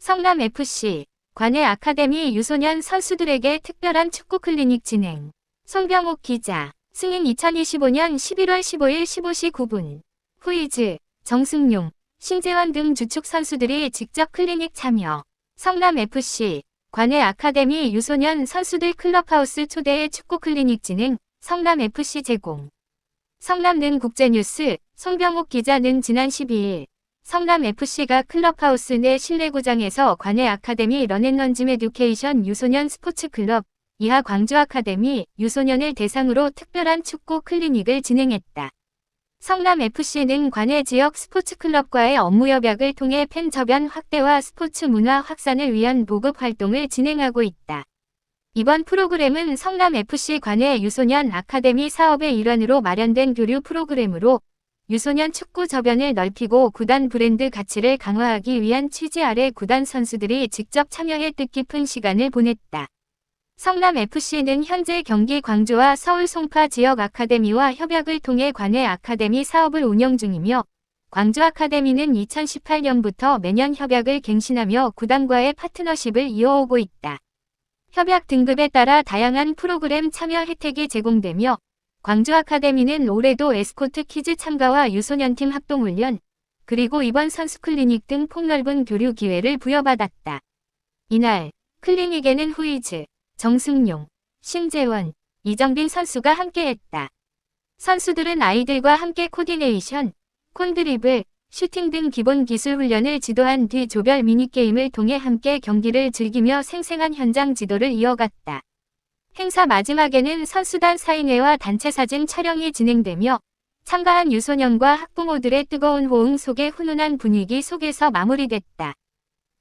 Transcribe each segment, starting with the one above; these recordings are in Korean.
성남FC 관내 아카데미 유소년 선수들에게 특별한 축구 클리닉 진행. 송병옥 기자. 승인 2025년 11월 15일 15시 9분. 후이즈, 정승용, 신재원 등 주축 선수들이 직접 클리닉 참여. 성남FC 관내 아카데미 유소년 선수들 클럽하우스 초대의 축구 클리닉 진행. 성남FC 제공. 성남는 국제뉴스 송병옥 기자는 지난 12일 성남FC가 클럽하우스 내 실내구장에서 관내 아카데미 런앤런짐 에듀케이션 유소년 스포츠클럽 이하 광주 아카데미 유소년을 대상으로 특별한 축구 클리닉을 진행했다. 성남FC는 관내 지역 스포츠클럽과의 업무 협약을 통해 팬 저변 확대와 스포츠 문화 확산을 위한 보급 활동을 진행하고 있다. 이번 프로그램은 성남FC 관내 유소년 아카데미 사업의 일환으로 마련된 교류 프로그램으로 유소년 축구 저변을 넓히고 구단 브랜드 가치를 강화하기 위한 취지 아래 구단 선수들이 직접 참여해 뜻깊은 시간을 보냈다. 성남FC는 현재 경기 광주와 서울 송파 지역 아카데미와 협약을 통해 관내 아카데미 사업을 운영 중이며 광주 아카데미는 2018년부터 매년 협약을 갱신하며 구단과의 파트너십을 이어오고 있다. 협약 등급에 따라 다양한 프로그램 참여 혜택이 제공되며 광주 아카데미는 올해도 에스코트 퀴즈 참가와 유소년팀 합동 훈련, 그리고 이번 선수 클리닉 등 폭넓은 교류 기회를 부여받았다. 이날 클리닉에는 후이즈, 정승용, 신재원, 이정빈 선수가 함께했다. 선수들은 아이들과 함께 코디네이션, 콘드리블, 슈팅 등 기본 기술 훈련을 지도한 뒤 조별 미니게임을 통해 함께 경기를 즐기며 생생한 현장 지도를 이어갔다. 행사 마지막에는 선수단 사인회와 단체 사진 촬영이 진행되며 참가한 유소년과 학부모들의 뜨거운 호응 속에 훈훈한 분위기 속에서 마무리됐다.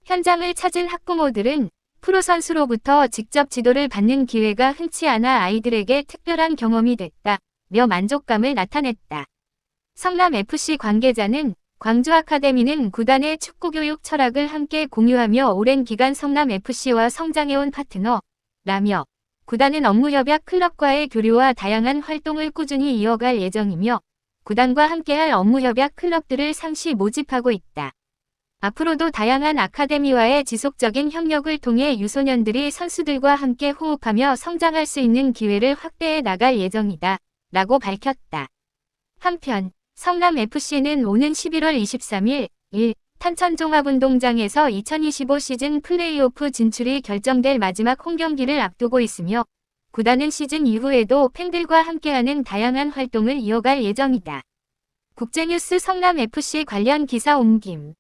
현장을 찾은 학부모들은 프로 선수로부터 직접 지도를 받는 기회가 흔치 않아 아이들에게 특별한 경험이 됐다 며 만족감을 나타냈다. 성남FC 관계자는 광주 아카데미는 구단의 축구교육 철학을 함께 공유하며 오랜 기간 성남FC와 성장해온 파트너 라며 구단은 업무 협약 클럽과의 교류와 다양한 활동을 꾸준히 이어갈 예정이며 구단과 함께할 업무 협약 클럽들을 상시 모집하고 있다. 앞으로도 다양한 아카데미와의 지속적인 협력을 통해 유소년들이 선수들과 함께 호흡하며 성장할 수 있는 기회를 확대해 나갈 예정이다. 라고 밝혔다. 한편 성남FC는 오는 11월 23일 1. 탄천종합운동장에서 2025 시즌 플레이오프 진출이 결정될 마지막 홈 경기를 앞두고 있으며 구단은 시즌 이후에도 팬들과 함께하는 다양한 활동을 이어갈 예정이다. 국제뉴스 성남FC 관련 기사 옮김